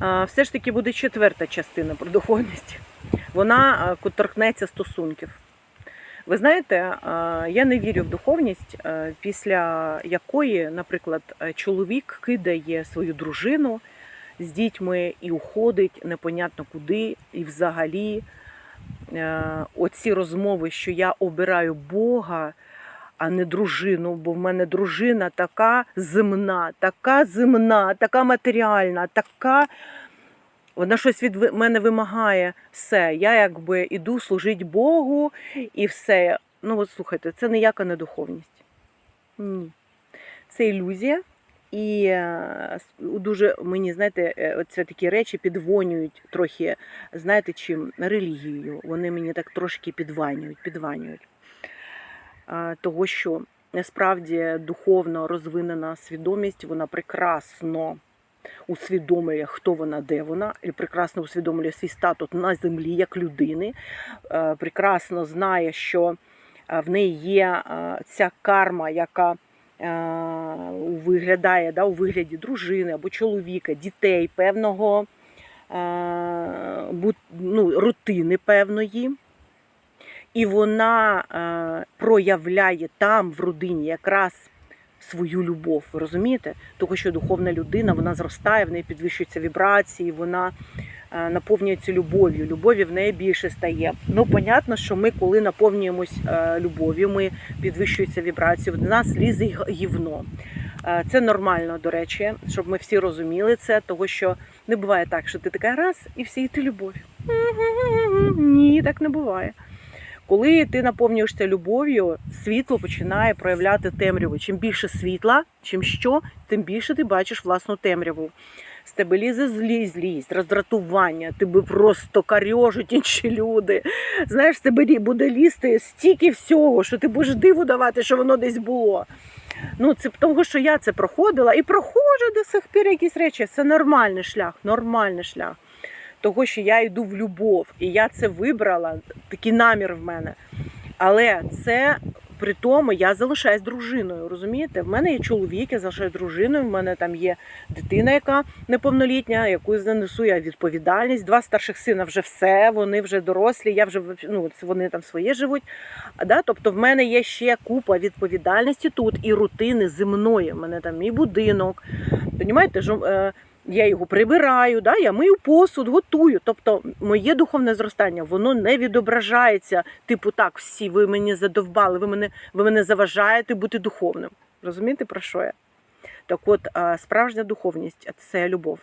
все ж таки буде четверта частина про духовність. Вона торкнеться стосунків. Ви знаєте, я не вірю в духовність, після якої, наприклад, чоловік кидає свою дружину з дітьми і уходить непонятно куди, і взагалі е, оці розмови, що я обираю Бога, а не дружину, бо в мене дружина така земна, така земна, така матеріальна, така. Вона щось від мене вимагає. Все, я якби іду служити Богу і все. Ну, от слухайте, це ніяка не духовність. Ні. Це ілюзія. І е, дуже мені, знаєте, е, це такі речі підвонюють трохи, знаєте, чим релігією. Вони мені так трошки підванюють, підванюють. А, Того, що насправді духовно розвинена свідомість, вона прекрасно усвідомлює, хто вона, де вона, і прекрасно усвідомлює свій статус на землі як людини, е, прекрасно знає, що е, в неї є е, ця карма, яка е, виглядає да, у вигляді дружини або чоловіка, дітей, певного е, ну, рутини певної. І вона е, проявляє там в родині якраз свою любов. Ви розумієте? Того, що духовна людина вона зростає, в неї підвищуються вібрації, вона е, наповнюється любов'ю. Любові в неї більше стає. Ну, понятно, що ми, коли наповнюємось е, любов'ю, ми підвищуються вібрації, в нас лізе гівно. Це нормально, до речі, щоб ми всі розуміли це, того що не буває так, що ти така раз і всі і ти любов. Ні, так не буває. Коли ти наповнюєшся любов'ю, світло починає проявляти темряву. Чим більше світла, чим що, тим більше ти бачиш власну темряву. З тебе лізе злість, злість, роздратування, тебе просто карьожуть інші люди. Знаєш, з тебе буде лізти стільки всього, що ти будеш диву давати, що воно десь було. Ну, це того, що я це проходила і проходжу до сих пір якісь речі. Це нормальний шлях, нормальний шлях того, що я йду в любов, і я це вибрала, такий намір в мене. Але це при тому я залишаюсь дружиною. Розумієте? В мене є чоловік, я залишаюсь дружиною. В мене там є дитина, яка неповнолітня, яку занесу я відповідальність. Два старших сина вже все, вони вже дорослі. Я вже ну, вони там своє живуть. А, да? Тобто, в мене є ще купа відповідальності тут і рутини земної. У мене там і будинок. Понімаєте, е, я його прибираю, да? я мию посуд, готую. Тобто моє духовне зростання воно не відображається. Типу, так, всі, ви мені задовбали, ви мене, ви мене заважаєте бути духовним. Розумієте, про що я? Так от, справжня духовність це любов.